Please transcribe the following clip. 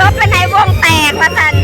รถไปในวงแตกมาสัน